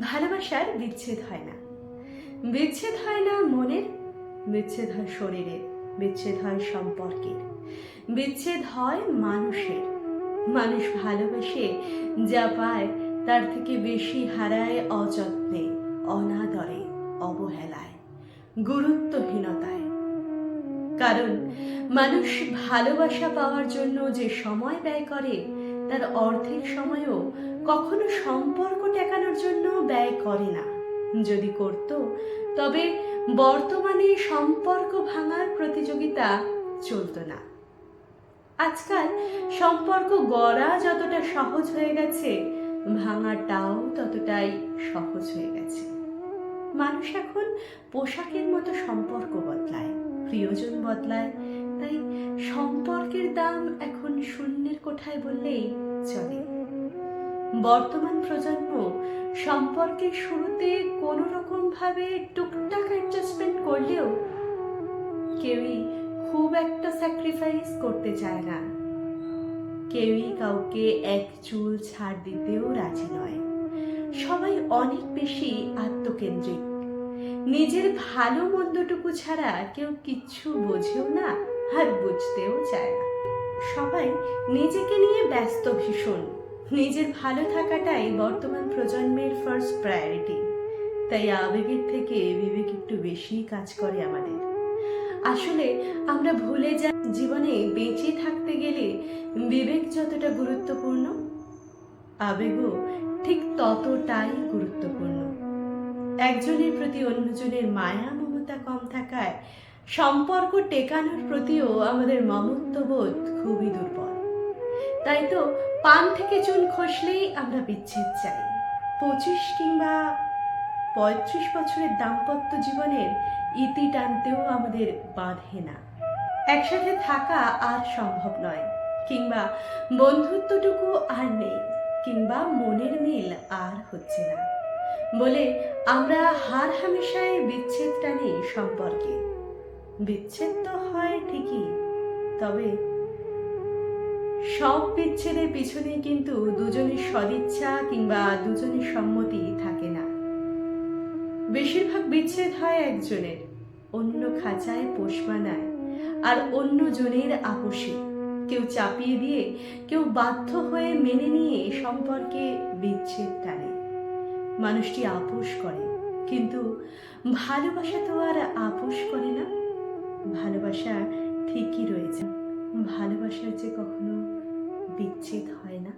ভালোবাসার বিচ্ছেদ হয় না। বিচ্ছেদ হয় না মনের, বিচ্ছেদ হয় শরীরের, বিচ্ছেদ হয় সম্পর্কের। বিচ্ছেদ হয় মানুষের। মানুষ ভালোবাসে যা পায়, তার থেকে বেশি হারায় অযত্নে, অনাদরে, অবহেলায়, গুরুত্বহীনতায়। কারণ মানুষ ভালোবাসা পাওয়ার জন্য যে সময় ব্যয় করে, তার অর্ধেক সময়ও কখনো সম্পর্ক টেকানোর জন্য ব্যয় করে না। যদি করত, তবে বর্তমানে সম্পর্ক ভাঙার প্রতিযোগিতা চলতো না। আজকাল সম্পর্ক গড়া যতটা সহজ হয়ে গেছে, ভাঙাটাও ততটাই সহজ হয়ে গেছে। মানুষ এখন পোশাকের মতো সম্পর্ক বদলায়, প্রিয়জন বদলায়, তাই সম্পর্কের দাম এখন শূন্যের কোঠায় বললেই চলে। বর্তমান প্রজন্ম সম্পর্কে শুরুতে কোনো রকম ভাবে টুকটাক অ্যাডজাস্টমেন্ট করলেও কেউই খুব একটা স্যাক্রিফাইস করতে চায় না। কেউই কাউকে এক চুল ছাড় দিতেও রাজি নয়। সবাই অনেক বেশি আত্মকেন্দ্রিক। নিজের ভালো মন্দটুকু ছাড়া কেউ কিচ্ছু বোঝেও না, আর বুঝতেও চায় না। সবাই নিজেকে নিয়ে ব্যস্ত ভীষণ। নিজের ভালো থাকাটাই বর্তমান প্রজন্মের ফার্স্ট প্রায়োরিটি তাই আবেগের থেকে বিবেক একটু বেশি কাজ করে আমাদের। আসলে আমরা ভুলে যাই, জীবনে বেঁচে থাকতে গেলে বিবেক যতটা গুরুত্বপূর্ণ, আবেগও ঠিক ততটাই গুরুত্বপূর্ণ। একজনের প্রতি অন্যজনের মায়া, মমতা কম থাকায় সম্পর্ক টেকানোর প্রতিও আমাদের মমত্ববোধ খুবই দুর্বল। তাই তো পান থেকে চুন খসলেই আমরা বিচ্ছেদ চাই। পঁচিশ কিংবা পঁয়ত্রিশ বছরের দাম্পত্য জীবনের ইতি টানতেও আমাদের বাঁধে না। একসাথে থাকা আর সম্ভব নয়, কিংবা বন্ধুত্বটুকু আর নেই, কিংবা মনের মিল আর হচ্ছে না। বলে আমরা হার হামেশায় বিচ্ছেদ টানি সম্পর্কে। বিচ্ছেদ তো হয় ঠিকই, তবে সব বিচ্ছেদের পিছনে কিন্তু দুজনের সদিচ্ছা কিংবা দুজনের সম্মতি থাকে না। বেশিরভাগ বিচ্ছেদ হয় একজনের, অন্য খাঁচায় পোষ মানায় আর অন্য জনের আপোষে। কেউ চাপিয়ে দিয়ে, কেউ বাধ্য হয়ে মেনে নিয়ে সম্পর্কে বিচ্ছেদ টানে। মানুষটি আপোষ করে, কিন্তু ভালোবাসা তো আর আপোষ করে না। ভালোবাসা ঠিকই রয়েছে। ভালোবাসার যে কখনো বিচ্ছেদ হয় না।